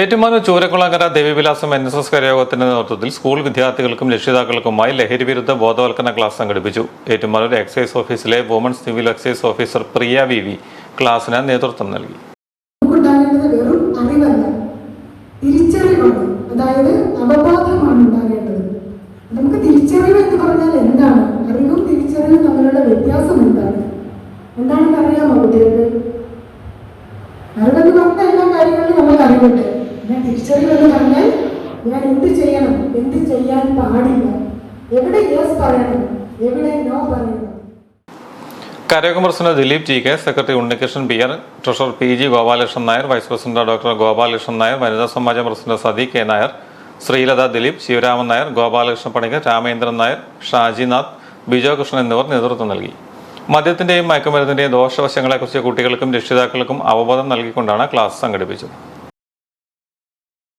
Ettumanoor Choorakkulangara Devivilasam N S S കരയോഗത്തിന്റെ നേതൃത്വത്തിൽ school വിദ്യാർത്ഥികൾക്കും രക്ഷിതാക്കൾക്കുമായി ലഹരി വിരുദ്ധ ബോധവൽക്കരണ ക്ലാസ് സംഘടിപ്പിച്ചു. ഏറ്റുമാനൂർ എക്സൈസ് ഓഫീസിലെ women's civil excise officer Priya V V ക്ലാസിന് നേതൃത്വം നൽകി. തിരിച്ചറിവാണ്. അതായത് അവബോധമാണ് ഉണ്ടാകേണ്ടത്. നമുക്ക് തിരിച്ചറിവ് എന്ന് പറഞ്ഞാൽ എന്താണ്? അറിവും തിരിച്ചറിവും തമ്മിലുള്ള വ്യത്യാസം എന്താണ്? എന്താണെന്ന് അറിയാമോ കുട്ടികൾക്ക്? തിരിച്ചറിവ് എന്ന് പറഞ്ഞാൽ ഞാൻ എന്ത് ചെയ്യണം? എന്ത് ചെയ്യാൻ പാടില്ല. എവിടെ യെസ് പറയണം? എവിടെ നോ പറയണം? കരകുമർസിന് Dileep G K secretary Unnikrishnan P R treasurer P G Gopalakrishnan Nair vice president doctor Gopalakrishnan Nair വനിതാ സമാജം പ്രസിഡന്റ് സതി കെ നായർ ശ്രീലത ദിലീപ് ശിവരാമൻ നായർ ഗോപാലകൃഷ്ണൻ പണിക്കർ രാമേന്ദ്രൻ നായർ ഷാജിനാഥ് ബിജോ കൃഷ്ണൻ എന്നിവർ നേതൃത്വം നൽകി. മദ്യത്തിന്റെയും മയക്കുമരുന്നിന്റെയും ദോഷവശങ്ങളെക്കുറിച്ച് കുട്ടികൾക്കും രക്ഷിതാക്കൾക്കും അവബോധം നൽകിക്കൊണ്ടാണ് ക്ലാസ് സംഘടിപ്പിച്ചത്.